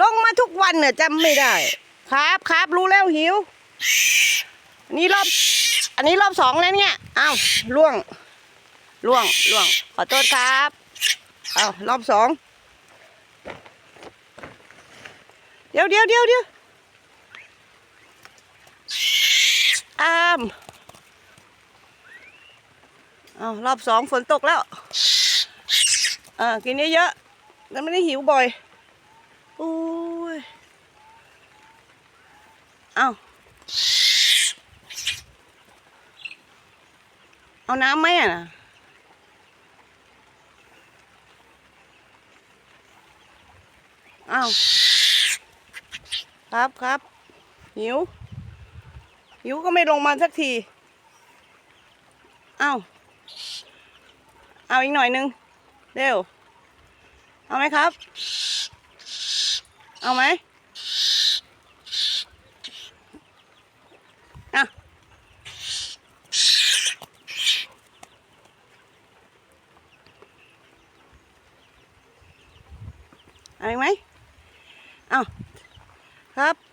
ลงมาทุกวันเนี่ยจำไม่ได้ ครับครับรู้แล้วหิวอันนี้รอบ อันนี้รอบสองแล้วเนี่ยอ้าวล่วงล่วงล่วง ขอโทษครับอ้าวรอบสองเดี๋ยวเดี๋ยวเดี๋ยวเดี๋ยวอ้ามอ้าวรอบสองฝนตกแล้วอ่ากินเยอะๆแล้วไม่ได้หิวบ่อย อุ้ยอ้าเอาน้ำไหมอะนะอ้าว ครับครับ หิว หิวก็ไม่ลงมาสักที อ้าว เอาอีกหน่อยนึง เร็ว เอาไหมครับ เอาไหมอะเอาไหมเอาครับ